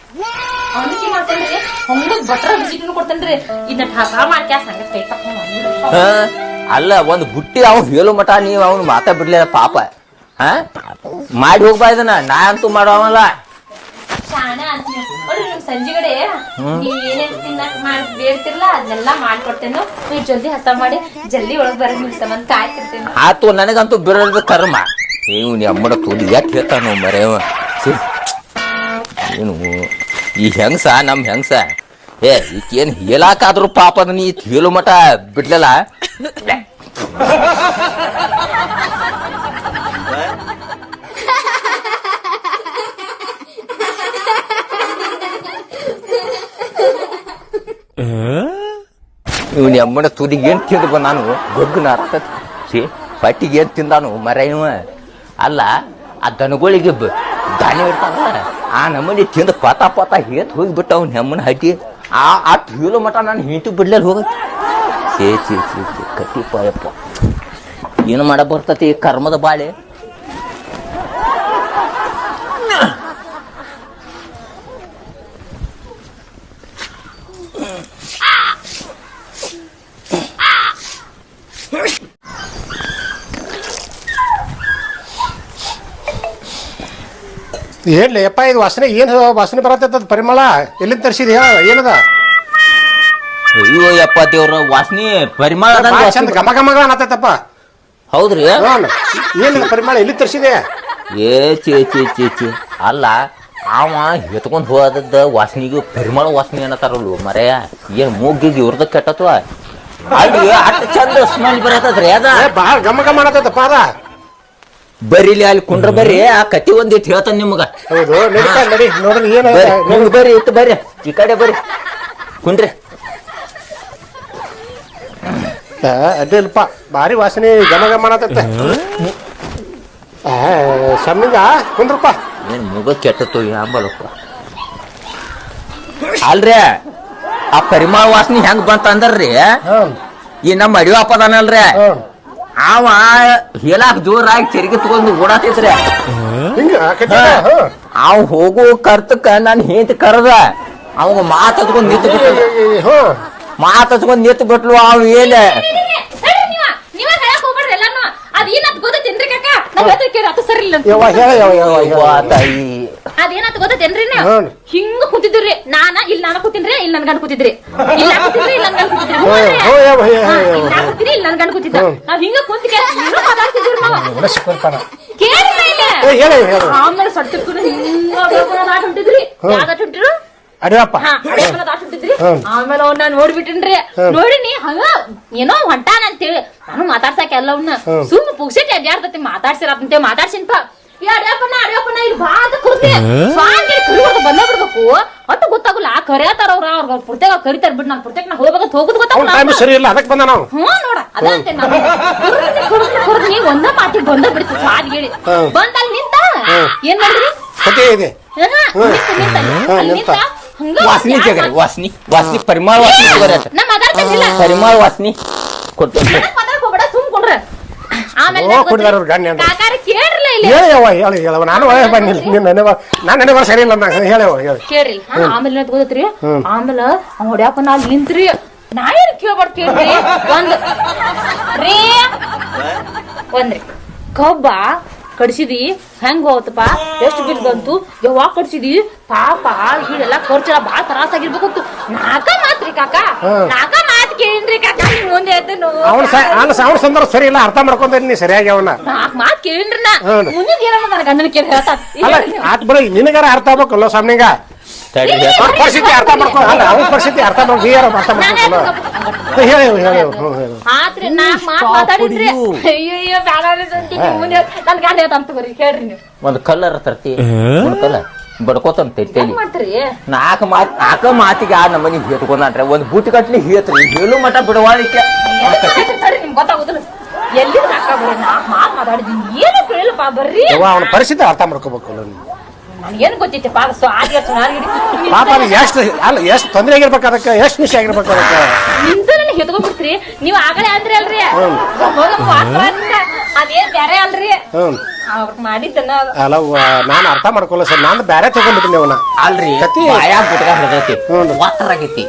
ಅವಲಕ್ಕಿ ಮಾಡ್ತೇನ್ರಿ ಹಂಗ ಬಟ್ರ ಬಿಸಿಟ್ನು ಕೊಡ್ತೇನ್ರಿ ಇದನ್ನ ಠಾಕ ಮಾಡ್ಕ್ಯಾ ಸಂಗ ಕೈ ತಕೊಂಡ್ ಹಾ? ಅಲ್ಲ ಒಂದ್ ಬುಟ್ಟಿ ಅವ್ನು ಹೇಳು ಮಠ ನೀವ್ ಅವ್ನು ಮಾತಾ ಬಿಡ್ಲಿಲ್ಲ ಪಾಪ. ಹಾ? ಮಾಡಿ ಹೋಗ್ಬಾ ಇದನ್ನ ನಾ ಅಂತೂ ಮಾಡೋವಲ್ಲ. ಶಾಣೆ ಅಂತೀನಿ ನೋಡ್ರಿ ನಿಮ್ ಸಂಜೆಗಡೆ ನೀವ್ ಏನೇನ್ ತಿನ್ನಕ್ ಮಾಡಿ ಬೇಡ್ತಿರ್ಲ ಅದನ್ನೆಲ್ಲ ಮಾಡ್ಕೊಡ್ತೇನು. ನೀವು ಜಲ್ದಿ ಹಸ ಮಾಡಿ ಜಲ್ದಿ ಒಳಗ್ ಬರ್ರಿ ನಿಮ್ ಸಂಬಂಧ ಕಾಯ್ತಿರ್ತೇನೆ ಆತು ನನಗಂತೂ ಬಿಡೋದು ಕರ್ಮ. ನೀವು ಅಮ್ಮಡ ತೋಡಿ ಯಾಕೆ ಹೇಳ್ತಾನ ಮರೇವ ಏನು? ಈ ಹೆಂಗಸ, ನಮ್ ಹೆಂಗ್ಸ? ಏ, ಈಕೇನ್ ಹೇಳಕ್ಕಾದ್ರೂ ಪಾಪ ಅದನ್ನ ಈ ಹೇಳು ಮಠ ಬಿಡ್ಲಲ್ಲ? ಇವನ್ ಅಮ್ಮನ ತುದಿಗೆ ಏನ್ ತಿಂದ ನಾನು? ಗೊಗ್ಗು ಅರ್ಥ ಸಿ ಪಟ್ಟಿಗೆ ಏನ್ ತಿಂದಾನು ಮರ ಇವ ಅಲ್ಲ, ಆ ದನಗಳಿಗೆ ದಾನಿ ಇರ್ತಾವ ಆ ನಮ್ಮನಿ ತಿಂದ ಪತ ಪತ ಹೇತ್ ಅವ್ನ ಹೆಮ್ಮನ ಆ ಆ ಹೀಲು ಮಟ ನಾನು ಹಿಂಟಿ ಬಿಡ್ಲಲ್ಲಿ ಹೋಗ ಛೇ ಛೇ ಛೇ ಛೇ ಕಟ್ಟಿ ಪಾಯಪ್ಪ ಏನು ಮಾಡ ಬರ್ತತಿ ಕರ್ಮದ ಬಾಳೆ? ಏನ್ಲಿ ಯಪ್ಪ ಇದು ವಾಸನೆ ಏನ್ ವಾಸನೆ ಬರತ್ತದ ಪರಿಮಳ? ಎಲ್ಲಿಂದ ತರಿಸಿದ ಏನದ? ಅಯ್ಯೋ ಯಪ್ಪ ದೇವ್ರ ವಾಸನೆ ಪರಿಮಳ ಗಮ ಚಂದ ಘಮ ಘಮ ಅನ್ನತ್ತಪ್ಪ ಹೌದ್ರಿ? ಏನಿದ ಪರಿಮಳ ಎಲ್ಲಿ ತರಿಸಿದೆ? ಏ ಚೇ ಚೇ ಚೇ ಚೇ ಅಲ್ಲ ಅವ ಎತ್ಕೊಂಡ್ ಹೋದದ್ದ ವಾಸನಿಗೆ ಪರಿಮಳ ವಾಸನೆ ಅನ್ನತಾರಲ್ವ ಮರೆಯ ಏನ್ ಮೂಗಿಗೆ ಇವ್ರದ ಕೆಟ್ಟತ್ವ? ಅಲ್ಲಿ ಅಷ್ಟ್ ಚಂದ ಸ್ಮೆಲ್ ಬರತ್ತದ್ರಿ ಅದ. ಬಹಳ ಭಾಳ ಘಮ ಘಮ ಅನ್ನತ್ತಪ್ಪ ಅದ. ಬರೀಲಿ ಅಲ್ಲಿ ಕುಂಡ್ರ ಬರ್ರಿ. ಆ ಕತಿ ಒಂದಿಟ್ಟು ಹೇಳ್ತಾನ ನಿಮ್ಗ. ಹೌದು ನಡಿ ನೋಡ್ರಿ ಏನು ಬರ್ರಿ ಇತ್ತು ಬರ್ರಿ ಈ ಕಡೆ ಬರ್ರಿ. ಕುಂಡ್ರಿ. ಅದೇಲ್ಪ ಭಾರಿ ವಾಸನೆ ಗಮ ಗಮ ಸಮ್ಮಿಂಗ ಕುಂದ್ರಪ್ಪ. ಏನ್ ಮುಗ ಕೆಟ್ಟತ್ತು ಯಾಂಬಲಪ್ಪ ಅಲ್ರಿ ಆ ಪರಿಮಳ ವಾಸನೆ ಹೆಂಗ್ ಬಂತ ಅಂದ್ರಿ? ಈ ನಮ್ಮ ಅಡಿವಪ್ಪದಾನಲ್ರಿ ಅವ ಹೇಳ ಜೋರಾಗಿ ತೆರಿಗೆ ತಗೊಂಡು ಓಡಾತಿದ್ರೆ ಹಿಂಗ ಅವ್ ಹೋಗೋ ಕರ್ತಕ ನಾನು ಹೆಂಡತಿ ಕರೆದ ಅವಾಗ ಮಾತಾಡ್ಕೊಂಡು ನಿಂತು ಬಿಟ್ಟು ಮಾತಾಡ್ಕೊಂಡು ನಿಂತು ಬಿಟ್ಲು ಅವ್ ಏನ್? ಅದೇನಂತ ಗೊತ್ತೈತೇನ್ರಿ ಕಾಕ? ನಮ್ಮ ಹತ್ರ ಅದು ಸರಿ ಇಲ್ಲ ಯವ್ವ ಹೇಳ. ಯವ್ವ ತಾಯಿ. ಅದೇನಾತ ಗೊತ್ತೇನ್ರಿ. ಹಿಂಗ ಕೂತಿದ್ರಿ ನಾನ? ಇಲ್ಲಿ ನಾನು ಕೂತಿನ್ರಿ? ಇಲ್ಲಿ ನನ್ ಗಂಡ ಕೂತಿದ್ರಿ. ಇಲ್ಲ ಕೂತಿದ್ರಿ? ಇಲ್ಲ ನನ್ ಗಂಡ ಕೂತಿದ್ರಿ. ಇಲ್ಲಿ ನನ್ ಗಂಡ ಕೂತಿದ್ದ. ನಾವ್ ಹಿಂಗ ಕುಂತ ಏನೋ ಮಾತಾಡ್ತಿದ್ವಿ ನಾವು? ಆಮೇಲೆ ಸೊಟ್ಟಿರ್ಕೊಂಡು ಹಿಂಗ ದಾಟ್ ಹೊಂಟಿದ್ರಿ. ಯಾವ್ದಾಟ್ ಹೊಂಟಿರು? ಅಡಿಯಪ್ಪ. ಆಮೇಲೆ ಅವ್ನ ನೋಡ್ಬಿಟ್ಟಿನ್ರಿ. ನೋಡಿನಿ ಹಂಗ ಏನೋ ಹೊಂಟಾನ ಅಂತೇಳಿ. ನಾನು ಮಾತಾಡ್ಸಾಕ ಎಲ್ಲವನ್ನ ಸುಮ್ಮ ಪುಗ್ಸೆಟ್ ಅಡ್ಯಾಡ್ತತಿ ಮಾತಾಡ್ಸಿರ ಅಂತೇಳಿ ಮಾತಾಡ್ಸಿನ್ಪ. ಈ ಅಡಿಯಪ್ಪನ ಅಡಿಯಪ್ಪನ ಇಲ್ಲಿ ಅಂತ ಕರ್ತಿ. ಸ್ವಾಮಿ ಬಂದೇ ಬಿಡ್ಬೇಕು. ಒಟ್ಟು ಗೊತ್ತಾಗಲ್ಲ ಆ ಕರಿಯತಾರ ಅವ್ರ ಅವ್ರ ಪುರ್ತೇಗ ಕರಿತಾರ ಬಿಡ್ ನಾನ್ ಪುರ್ತೇಗ ನಾ ಹೋಗ್ಬೇಕಂತ ಹೋಗುದು ಗೊತ್ತಾಗಲ್ಲ ಟೈಮ್ ಸರಿ ಇಲ್ಲ ಅದಕ್ಕೆ ಬಂದ ನಾವು. ಹ್ಞೂ ನೋಡ ಅದಂತೆ ನಾನು. ಕುರ್ದಿ ಒಂದ ಮಾತಿಗೆ ಬಂದ ಬಿಡ್ತು ಸ್ವಾದ್ ಹೇಳಿ. ಬಂದ ಅಲ್ಲಿ ನಿಂತ ಏನ್ ಮಾಡಿದ್ರಿ ಕತೆ ಇದೆ. ನಿಂತ, ವಾಸನಿ ತೆಗರಿ ವಾಸನಿ ವಾಸನಿ ಪರಿಮಳ ವಾಸನಿ ತಗೋರಿ ಪರಿಮಳ ವಾಸನಿ ಆಮೇಲೆ ಇಲ್ಲಿ. ಹೇಳು ಹೇಳಿ ಹೇಳು ಹೇಳವ ನಾನು ಒಳಗೆ ಬಂದಿಲ್ಲ. ನೀನು ನೆನವ ನಾನು ನೆನವ ಸರಿ ಇಲ್ಲ ಹೇಳವ ಹೇಳಿ ಕೇಳ್ರಿ. ಹಾ, ಆಮೇಲೆ ಏನಂತ ಗೊತ್ತೈತ್ರಿ? ಆಮೇಲೆ ಅವ್ನ ಹೊಡ್ಯಾಪ ನಾ ಅಲ್ಲಿ ನಿಂತ್ರಿ. ನಾ ಏನ್ ಕೇಳ್ಬಾರ್ದು ಕೇಳ್ರಿ? ಒಂದ್. ರೀ. ಒಂದ್ರಿ. ಕಬ್ಬ ಕಡ್ಸಿದಿ ಹೆಂಗ್ ಹೋತಪ್ಪ ಎಷ್ಟು ಬಿಲ್ ಬಂತು ಯಾವಾಗ ಕಡ್ಸಿದಿ ಪಾಪ ಹೀಳೆಲ್ಲ ಖರ್ಚೆಲ್ಲ ಬಾಳ ತ್ರಾಸ ಆಗಿರ್ಬೇಕು ನಾಕ ಮಾತ್ರಿ ಕಾಕ. ನಾಕ ಮಾತ್ ಕೇಳಿನ್ರಿ ಕಾಕ ನಿಮ್ ಮುಂದೆ ಎದ್ದನು ಅವನ ಸಂದರ್ಭ ಸರಿ ಇಲ್ಲ ಅರ್ಥ ಮಾಡ್ಕೊಂಡಿರಿ ನೀ ಸರಿಯಾಗಿ ಅವನ. ನಾಕ್ ಮಾತ್ ಕೇಳಿನ್ರಿ ನಾ. ಮುಂದಿನ ನನ್ನ ಗಂಡನ ಕೇಳಿ ಹೇಳ್ತಾ ಆತ್ ಬಿಡ ನಿನಗಾರ ಅರ್ಥ ಆಗ್ಬೇಕಲ್ಲ ಸ್ವಾಮಿಗ ಅವ್ರ ಪರಿಸ್ಥಿತಿ ಅರ್ಥ ಮಾಡ್ಕೊ ಅಲ್ಲ ಅವನ ಪರಿಸ್ಥಿತಿ ಅರ್ಥ ಮಾಡ್ಕೊ ಅರ್ಥ ಮಾಡ್ಕೊಲ್ಲ ಹೇಳಿ ಹೇಳಿ ಹ್ಞೂ ಹೇಳು ಆತ್ರಿ ನಾಕ್ ಮಾತ್ ಮಾತಾಡಿದ್ರಿ ಅಯ್ಯೋ ಅಯ್ಯೋ ಬ್ಯಾಡ ಅನ್ಸಂತಿ ಮುಂದೆ ನನ್ ಗಂಡ ಹೇಳ್ತಾನ ತಗೋರಿ ಹೇಳ್ರಿ ನೀವು. ಒಂದ್ ಕಲ್ಲರ್ ತರ್ತಿ ಕಲ್ಲ ಬಡ್ಕೋತಂತ ತಲಿ. ಹೆಂಗ್ ಮಾಡ್ತೀರಿ? ನಾಲ್ಕು ಮಾತ್ ನಾಲ್ಕ ಮಾತಿಗೆ ಆ ನಮ್ಮನಿ ಹೇಳ್ಕೊಂಡ್ರೆ ಒಂದ್ ಬುಟ್ಟಿ ಕಟ್ಲಿ ಹೇತ್ರಿ ಹೇಳು ಬಿಡವಾಳಿಕೆ. ಗೊತ್ತಾಗುದಿಲ್ಲ. ಎಲ್ಲಿ ಮಾತ್ ಏನು ಕೇಳಪ್ಪ ಬರ್ರಿ. ಅವನ ಪರಿಸ್ಥಿತಿ ಅರ್ಥ ಮಾಡ್ಕೋಬೇಕಲ್ಲ ನೀನು. ನನ್ಗೇನ್ ಗೊತ್ತೈತಿ ಪಾ ಸ್ವಾದಿಯ ಪಾಪ ಅದು ಎಷ್ಟು ಅಲ್ಲ ಎಷ್ಟು ತೊಂದರೆ ಆಗಿರ್ಬೇಕು ಅದಕ್ಕೆ ಎಷ್ಟು ನಿಮಿಷ ಆಗಿರ್ಬೇಕು ಅದಕ್ಕೆ. ನನಗೆ ನೀವು ನೀವ್ ಆಗಲೇ ಅಂದ್ರಿ ಅಲ್ರಿ. ಅದೇನ್ ಬ್ಯಾರೆ ಅಲ್ರಿ. ಹ್ಞೂ ಅವ್ರ ಮಾಡಿದ್ದನ್ನ ಅಲ್ಲ ನಾನು ಅರ್ಥ ಸರ್. ನಾನು ಬೇರೆ ತಗೊಂಡ್ಬಿಟ್ಟಿನಿ ಅವನ. ಅಲ್ರಿ ಕತಿ ಬಾಯಾಗ ಬಿಟ್ಕ ಹಿಡ್ದೈತಿ. ಹ್ಞೂ. ಒತ್ತರಾಗೈತಿ.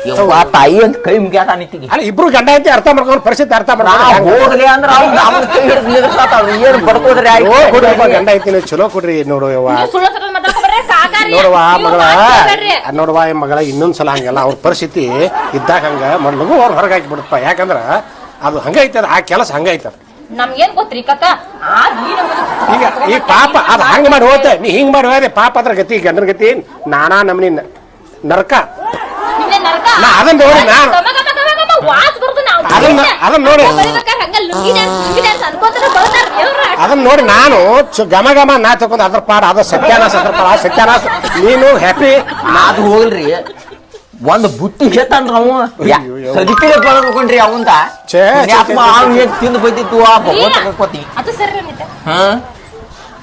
ತಾಯಿ ಅಂತ ಕೈ ಮುಗ್ಯಾತ ನಿಂತಿಗೆ ಅಲ್ಲ ಇಬ್ರು ಗಂಡ ಐತಿ ಅರ್ಥ ಮಾಡ್ಕೊಂಡು ಪರಿಸ್ಥಿತಿ ಅರ್ಥ ಮಾಡ್ಕೊಂಡು ಹೋಗ್ಲಿ ಅಂದ್ರ ಅವ್ನ್ ನಮ್ಮನ್ ಕೈ ಹಿಡ್ದು ನಿಲ್ಲಿಸ್ತಾಳ ಏನ್ ಬಡ್ಕೋದ್ರಿ ಆಯ್ತು? ಗಂಡ ಐತಿ ನೀವು ಚಲೋ ಕೊಡ್ರಿ ನೋಡು ಯವ್ವ ಸುಳ್ಳು ಸುಳ್ಳು ಮಾತಾಡ್ಕೊಬರ್ರಿ ಕಾಕಾರಿ ನೋಡುವ ಮಗಳ. ನೋಡುವ ಈ ಮಗಳ ಇನ್ನೊಂದ್ಸಲ ಹಂಗಲ್ಲ. ಅವ್ರ ಪರಿಸ್ಥಿತಿ ಇದ್ದಾಗ ಹಂಗ ಮಗು ಅವ್ರ ಹೊರಗೆ ಹಾಕಿ ಬಿಡಪ್ಪ ಯಾಕಂದ್ರ ಅದು ಹಂಗೈತದ ಆ ಕೆಲಸ ಹಂಗೈತದ. ನಮ್ಗೇನ್ ಗೊತ್ತ್ರಿ ಕಕ್ಕ ನೀನು ಈಗ ಈ ಪಾಪ ಅದು ಹಂಗ ಮಾಡಿ ಹೋತೆ ನೀ ಹಿಂಗ್ ಮಾಡಿ ಹೋದ್ರೆ ಪಾಪ ಅದ್ರ ಗತಿ ಗಂಡನ ಗತಿ ನಾನಾ ನಮ್ನಿ ನರ್ಕ. ನಾ ಅದನ್ನ ನೋಡಿ ನಾನು ವಾಸ್ ಬರ್ದು ನಾವು ಅದನ್ನ ಅದನ್ನ ನೋಡಿ ಬರಿಬೇಕಾದ್ರೆ ಹಂಗ ಲುಂಗಿ ಡ್ಯಾನ್ಸ್ ಲುಂಗಿ ಡ್ಯಾನ್ಸ್ ಅನ್ಕೋತಾರೆ ಬರ್ತಾರ ದೇವ್ರ ಅದನ್ನ ನೋಡಿ ನಾನು ಚ- ಘಮ ಘಮ ನಾ ತಕೊಂಡ್ ಅದ್ರ ಪಾಡ ಅದ ಸತ್ಯಾನಾಶ ಅದ್ರ ಪಾಡ ಸತ್ಯಾನಾಶ ನೀನು ಹ್ಯಾಪಿ ಅದು ಹೋಗ್ಲ್ರಿ. ಒಂದ್ ಬುಟ್ಟಿ ಹೇತನ್ರ ಅವ. ಸದಿಕೆ ಬಳಕೊಂಡ್ರಿ ಅವಂದ ಛೇ, ಛೇ, ಛೇ, ಛೇ, ತಿಂದು ಬೈದಿತ್ತು ಆ ಭಗವಂತ ಕಕ್ಕೋತಿ ಅದು ಸರಿ ನಿಂತ ಹಾ?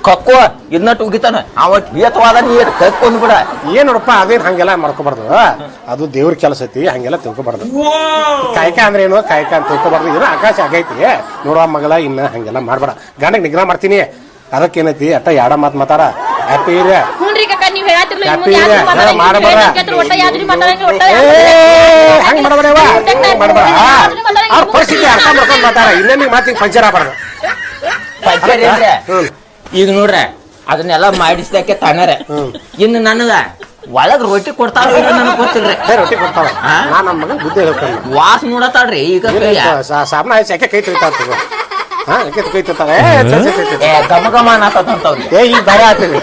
ಕಕ್ಕೋ ಇನ್ನಟ್ಟು ಉಗಿತಾನ. ಅವಟ್ ಹೇತವಾದ ನೀರು ಕಕ್ಕೊಂದ್ ಬಿಡ. ಏನ್ ನೋಡಪ್ಪ ಅದೇನ್ ಹಂಗೆಲ್ಲ ಮಾಡ್ಕೋಬಾರ್ದು? ಅದು ದೇವ್ರ ಕೆಲಸ ಐತಿ ಹಂಗೆಲ್ಲ ತಿಳ್ಕೊಬಾರ್ದು. ಕಾಯಕ ಅಂದ್ರೆ ಏನು? ಕಾಯಕ ಅಂತ ತಿಳ್ಕೊಬಾರ್ದು. ಏನೋ ಆಕಾಶ ಆಗೈತಿ. ನೋಡುವ ಮಗಳ ಇನ್ನ ಹಂಗೆಲ್ಲ ಮಾಡ್ಬೇಡ. ಗಂಡಗ್ ನಿಗ್ರಹ ಮಾಡ್ತೀನಿ. ಅದಕ್ಕೇನೈತಿ? ಅಟ್ಟ ಯಾಡ ಮಾತ್ ಮಾತಾಡ. ಹ್ಯಾಪಿ ಹುನ್ರಿ ಕಕ್ಕ ನೀವ್ ಹೇಳತ್ತಿರ್ಲಿ ಇದೆ. ಮಾಡ್ಬೇಡ. ಒಟ್ಟ ಮಾತಾಡಂಗಿಲ್ಲ, ಒಟ್ಟ ಏ ಮಾಡಬೇಡವ ಮಾಡಬೇಡ ಅವ್ರ ಪರಿಸ್ಥಿತಿ ಅರ್ಥ ಮಾಡ್ಕೊಂಡ್ ಮಾತಾಡ. ಮಾತಿಗೆ ಪಂಚರ್ ಆಗ್ಬಾರ್ದು? ಹ್ಮ್. ಈಗ ನೋಡ್ರ ಅದನ್ನೆಲ್ಲ ಮಾಡಿಸ್ದಾಕೆ ತಾನಾರ ಇನ್ನು ನನಗ ಒಳಗ್ ರೊಟ್ಟಿ ಕೊಡ್ತಾರ ನನಗ್ ಗೊತ್ತಿಲ್ರಿ. ಏ, ರೊಟ್ಟಿ ಕೊಡ್ತಾವ ನಾ ನಮ್ಮ ಮಗನ್ ಬುದ್ಧಿ ಹೇಳ್ತಾನೆ. ವಾಸ ನೋಡತಾಳ್ರಿ ಈಗ ಕೈಯ. ಸಾಬನ ಆಯ್ತು ಯಾಕೆ ಕೈ ತೊಳಿತಾ ಇರ್ತದೆ ಹಾ ಯಾಕೆ ಕೈ ಏ ಗಮ ಗಮ ಅನ್ನತಂತವ್ರಿ ಏ ಈಗ ಬೇರೆ ಆಯ್ತದೆ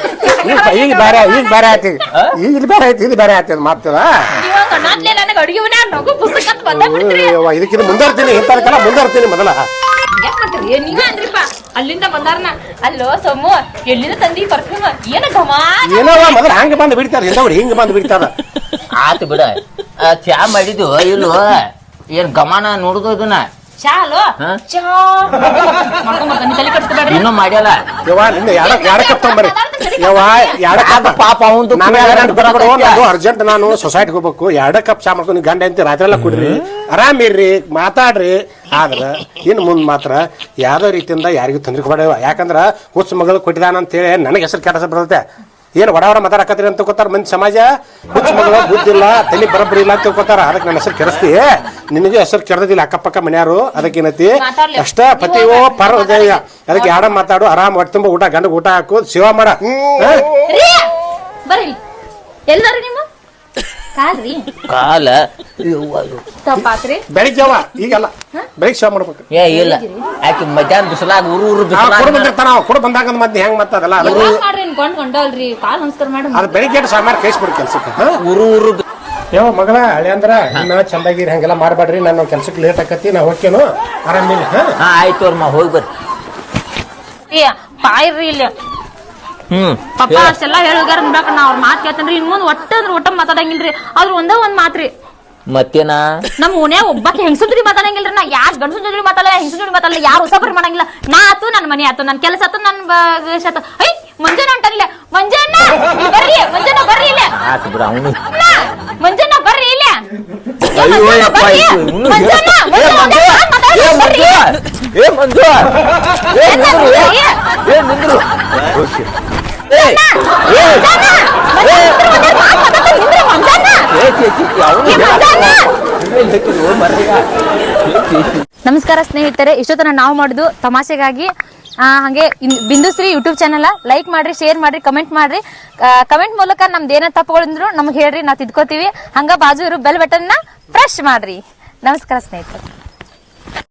ಈಗ ಈಗ ಬೇರೆ ಈಗ ಬೇರೆ ಆಯ್ತದೆ ಈಗ ಇಲ್ಲಿ ಬೇರೆ ಆಯ್ತು ಇದು ಬೇರೆ ಆಯ್ತದೆ ಮಾತದ ನೀವ್ ಹಂಗ್ ಅನ್ನತ್ಲೆ ಮನ್ಯಾಗ ನಗು ಪುಸ್ತಕ ಅಂತ ಬಂದ ಬಿಡ್ತ್ರಿ. ಇದಕ್ಕಿಂತ ಮುಂದರ್ತೀನಿ ಇಂಥದಕ್ಕೆಲ್ಲ ಮುಂದರ್ತೀನಿ ಮೊದಲ. ಯಾಕ್ ಮಾಡ್ತೀರಿ? ನೀವ ಅಂದ್ರಿಪ್ಪ. ಅಲ್ಲಿಂದ ಬಂದಾರನಾ. ಅಲ್ಲೋ ಸೊಮ್ಮು ಎಲ್ಲಿಂದ ತಂದಿ ಪರ್ಫ್ಯೂಮ್ ಏನ ಘಮ? ಏನೋ ಮೊದಲು ಹಂಗೆ ಬಂದು ಬಿಡ್ತಾರ? ಹಿಂದವ್ರು ಹಿಂಗೆ ಬಂದು ಬಿಡ್ತಾರ. ಆತು ಬಿಡ. ಆ, ಚಾ ಮಾಡಿದ್ದು ಇಲ್ಲೋ ಏನ್ ಗಮನ ನೋಡುದು ಇದನ್ನ? ಚಾ ಅಲ್ವಾ ಹಾ? ಚಾ. ಮಾಡ್ಕೊಂಡ್ ನೀ ತಲೆ ಕಟ್ಸ್ಕೊಬೇಡ್ರಿ ಇನ್ನೂ ಮಾಡ್ಯಲ್ಲ ಯವ್ವ ನಿನ್ನ ಯಾಡ ಯಾಡ ಕಪ್ ತೊಂಬರಿ ಯವ್ವ ಯಾಡ ಅದು ಪಾಪ ಅವಂದು ನಾನು ಅರ್ಜೆಂಟ್ ನಾನು ಸೊಸೈಟಿ ಹೋಗ್ಬೇಕು. ಎರಡ ಕಪ್ ಚಾ ಮಾಡ್ಕೊಂಡು ಗಂಡ ಅಂತ ರಾತ್ರಿ ಎಲ್ಲ ಕುಡ್ರಿ ಆರಾಮಿರ್ರಿ ಮಾತಾಡ್ರಿ. ಆದ್ರೆ ಇನ್ನು ಮುಂದ್ ಮಾತ್ರ ಯಾವ್ದೋ ರೀತಿಯಿಂದ ಯಾರಿಗೂ ತೊಂದ್ರೆ ಕೊಡವ ಯಾಕಂದ್ರ ಹುಚ್ಚ ಮಗಳು ಕೊಟ್ಟಿದಾನ ಅಂತೇಳಿ ನನಗೆ ಹೆಸರು ಕೆಟ್ಟ ಬರುತ್ತೆ. ಏನ್ ಬಡವರ ಮಾತಾಡಕತ್ತೀರಿ ಅಂತ ತಿಳ್ಕೊತಾರ ಮಂದಿ ಸಮಾಜ? ಹುಚ್ಚ ಮಗಳ ಬುದ್ಧಿಲ್ಲ ತಲೆ ಬರಬ್ಬರಿ ಇಲ್ಲ ಅಂತ ತಿಳ್ಕೊತಾರ ಅದಕ್ಕೆ ನನ್ನ ಹೆಸರು ಕೆಡಿಸ್ತಿ ನಿನಗೆ ಹೆಸರು ಕೆಡದಿಲ್ಲ ಅಕ್ಕಪಕ್ಕ ಮನ್ಯಾರು. ಅದಕ್ಕೆ ಏನತಿ? ಮಾತಾಡ್ಲಿ. ಅಷ್ಟ ಪತಿಯೋ ಪರ ಹೃದಯ. ಅದಕ್ಕೆ ಯಾರ ಮಾತಾಡು ಆರಾಮ್ ಹೊಟ್ಟೆ ತುಂಬ ಊಟ ಗಂಡ ಊಟ ಹಾಕು ಸೇವಾ ಮಾಡ. ಎಲ್ಲಾರು ಕಾಲ್ರಿ? ಕಾಲ? ತಪ್ಪಾತ್ರಿ? ಬೆಳಿಗ್ಗೆ ಜಾವ ಈಗಲ್ಲ. ಬೆಳಿಗ್ಗೆ ಮಾಡ್ಬೇಕು. ಏ ಇಲ್ಲ. ಆಕಿ ಮಧ್ಯಾಹ್ನ ಬಿಸಿಲಾಗ ಊರು ಊರು ಆ, ಬಿಸಿಲಾಗ ಕೊಡು ಬಂದಿರ್ತಾನ ಅವ, ಕೊಡು ಬಂದಾಗ ಮತ್ತೆ ಹೆಂಗ್ ಮಾಡ್ರಿ ಕೊಂಡಲ್ರಿ ಕಾಲ್ ನಮಸ್ಕಾರ ಮಾಡಿ ಅದು ಬೆಳಿಗ್ಗೆ ಸಾಮಾರ್ ಕಳಿಸ್ಬಿಡು ಕೆಲ್ಸಕ್ಕೆ. ಹಾ? ಊರು ಊರು ಬಿ- ಯಾವ ಮಗಳ ಹಳೆ ಅಂದ್ರ ಇನ್ನ ಚಂದಾಗಿರಿ ಹಂಗೆಲ್ಲ ಮಾಡ್ಬೇಡ್ರಿ ನಾನು ಕೆಲ್ಸಕ್ಕೆ ಲೇಟ್ ಆಕತಿ ನಾ ಹೋಗ್ತೇನು. ಆರಾಮಿಲ್ಲ ಹಾ? ಹಾ ಆಯ್ತು ಅವ್ರ ಮಾ ಬರ್ರಿ. ಏ ಪಾಯ್ರಿ ಇಲ್ಲಿ. ಹ್ಮ್. ಪಪ್ಪ ಅಷ್ಟೆಲ್ಲ ಹೇಳುಗಾರ ನೋಡಕ ನಾ ಅವ್ರ ಮಾತ್ ಕೇಳ್ತೇನ್ರಿ ಇನ್ ಮುಂದ್ ಒಟ್ಟ ಅಂದ್ರ ಒಟ್ಟ ಮಾತಾಡಂಗಿಲ್ರಿ. ಆದ್ರ ಒಂದೇ ಒಂದ್ ಮಾತ್ರಿ ಮತ್ತೇನಾ? ನಮ್ಮ ಓನ್ಯಾಗ ಒಬ್ಬಾಕಿ ಹೆಂಗಸು ಜೋಡಿ ಮಾತಾಡಂಗಿಲ್ರಿ ನಾ ಯಾರ್ ಗಂಡಸು ಜೋಡಿ ಮಾತಾಡಲ್ಲ ಹೆಂಗಸು ಜೋಡಿ ಮಾತಾಡಲ್ಲ ಯಾರು ಹೊಸಬ್ರಿ ಮಾಡಂಗಿಲ್ಲ. ನಾ ಆತು ನನ್ನ ಮನೆ ಆತು ನನ್ ಕೆಲಸ ಆತು ನನ್ನ ದೇಶ ಆತು. ಐ ಮಂಜನ ಅಂಟಲ್ಲ ಮಂಜನ ಬರ್ರಿ ಮಂಜನ ಬರ್ರಿ ಇಲ್ಲ. ಆತು ಬಿಡ ಅವನು. ಮಂಜನ ಬರ್ರಿ ಇಲ್ಲ. ಅಯ್ಯೋ ಯಪ್ಪ ಆಯ್ತು ಇವ್ನು ಮಂಜಣ್ಣ ಏ ಮಂಜು ಏ ಮಂಜು ಏ ನಿಂದ್ರು? ಏ ನಿಂದ್ರು? ಏ ನಮಸ್ಕಾರ ಸ್ನೇಹಿತರೆ ಇಷ್ಟೊತ್ತನ ನಾವು ಮಾಡುದು ತಮಾಷೆಗಾಗಿ. ಆ, ಹಾಗೆ ಬಿಂದುಶ್ರೀ ಯೂಟ್ಯೂಬ್ ಚಾನಲ್ ಲೈಕ್ ಮಾಡ್ರಿ ಶೇರ್ ಮಾಡ್ರಿ ಕಮೆಂಟ್ ಮಾಡ್ರಿ. ಕಮೆಂಟ್ ಮೂಲಕ ನಮ್ದು ಏನ ತಪ್ಪುಗಳಿದ್ರು ನಮ್ಗೆ ಹೇಳ್ರಿ ನಾವು ತಿದ್ಕೋತೀವಿ. ಹಂಗ ಬಾಜು ಇರೋ ಬೆಲ್ ಬಟನ್ನ ಪ್ರೆಸ್ ಮಾಡ್ರಿ. ನಮಸ್ಕಾರ ಸ್ನೇಹಿತರೆ.